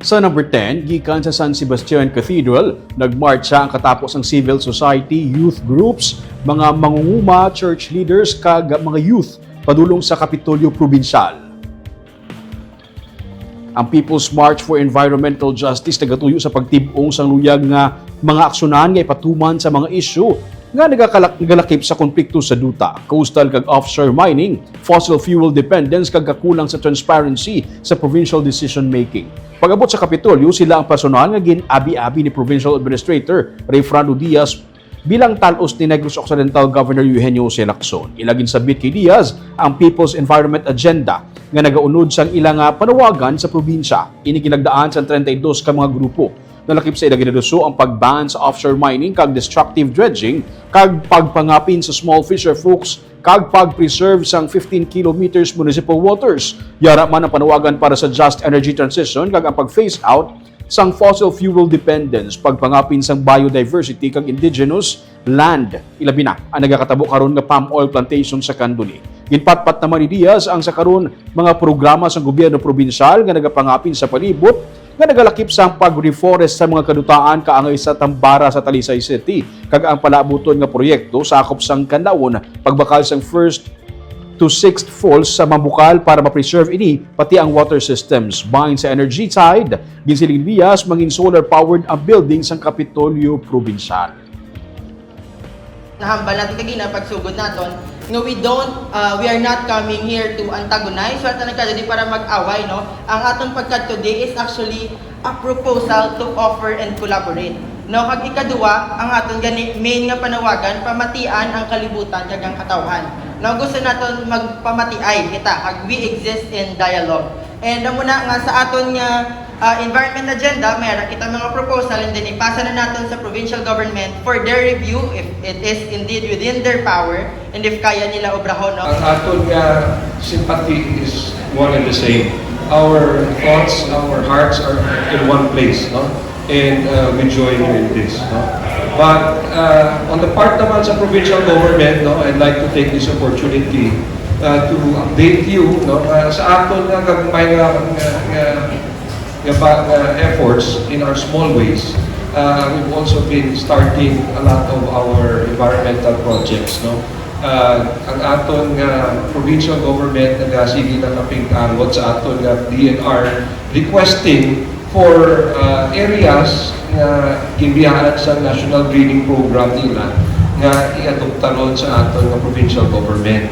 Sa number 10, gikan sa San Sebastian Cathedral, nagmarcha ang katapos ng civil society, youth groups, mga mangunguma, church leaders, kag mga youth padulong sa Kapitolyo Provincial. Ang People's March for Environmental Justice nagatuyo sa pagtibong sang luyag nga mga aksyonan nga ipatuman sa mga isyu nga nagakalak nagalakip sa konflikto sa duta, coastal kag offshore mining, fossil fuel dependence kag kakulang sa transparency sa provincial decision making. Pag-abot sa Kapitolyo, sila ang personal nga gin-abi-abi ni Provincial Administrator Ray Fernando Diaz bilang talos ni Negros Occidental Governor Eugenio C. Lacson. Ilagin sabit kay Diaz ang People's Environment Agenda nga nagaunod sang ilang nga panawagan sa probinsya. Ini ginagdaan sa 32 ka mga grupo. Nalakip sa ilagin ang pag-ban sa offshore mining kag destructive dredging kag pagpangapin sa small fisher folks kag pag-preserve sang 15 kilometers municipal waters. Yara man ang panawagan para sa just energy transition kag ang pag-phase out sang fossil fuel dependence, pagpangapin sang biodiversity kag indigenous land. Ilabi na ang nagakatabo karon nga palm oil plantation sa Kanduni. Ginpatpat naman ni Diaz ang sa karon mga programa sa gobyerno probinsyal nga nagapangapin sa palibot nga nagalakip sa pag-reforest sa mga kadutaan kaangay sa Tambara sa Talisay City kag ang palaabuton nga proyekto sakop sang kandaon pagbakal sang first to 6th falls sa Mambukal para ma-preserve ini pati ang water systems. Bahin sa energy side, ginsiling Diaz mangin solar-powered ang building sa Kapitolyo Provincial. nahambal natin kagina pagsugod naton nga we don't uh, we are not coming here to antagonize. Wala ta di para mag-away no? Ang atong pagkat today is actually a proposal to offer and collaborate. No kag ikaduwa ang aton gani main nga panawagan pamatian ang kalibutan kag ang katawhan no gusto naton magpamatiay kita kag we exist in dialogue. And amo na nga sa aton nga uh, environment agenda, meron kita mga proposal and then ipasa na natin sa provincial government for their review if it is indeed within their power and if kaya nila obrahon. No? Ang aton nga sympathy is one and the same. Our thoughts, our hearts are in one place, no? And uh, we join in this, no? But uh, on the part naman sa provincial government, no, I'd like to take this opportunity uh, to update you, no, uh, sa aton nga gagmay nga, nga, nga efforts in our small ways. Uh, we've also been starting a lot of our environmental projects, no? uh, ang aton nga provincial government nga sige na kapingtangot sa aton nga DNR requesting for uh, areas nga gibiyahan sa national greening program nila nga iadopta ron sa aton nga provincial government.